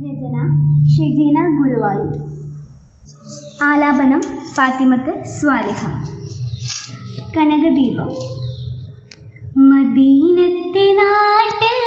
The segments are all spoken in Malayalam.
രചന ഷിജീന ഗുരുവായൂർ. ആലാപനം ഫാത്തിമത്ത് സ്വാലിഹ. കനകദീപം. മദീനത്തെ നാട്ടിൽ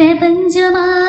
在奔着吗？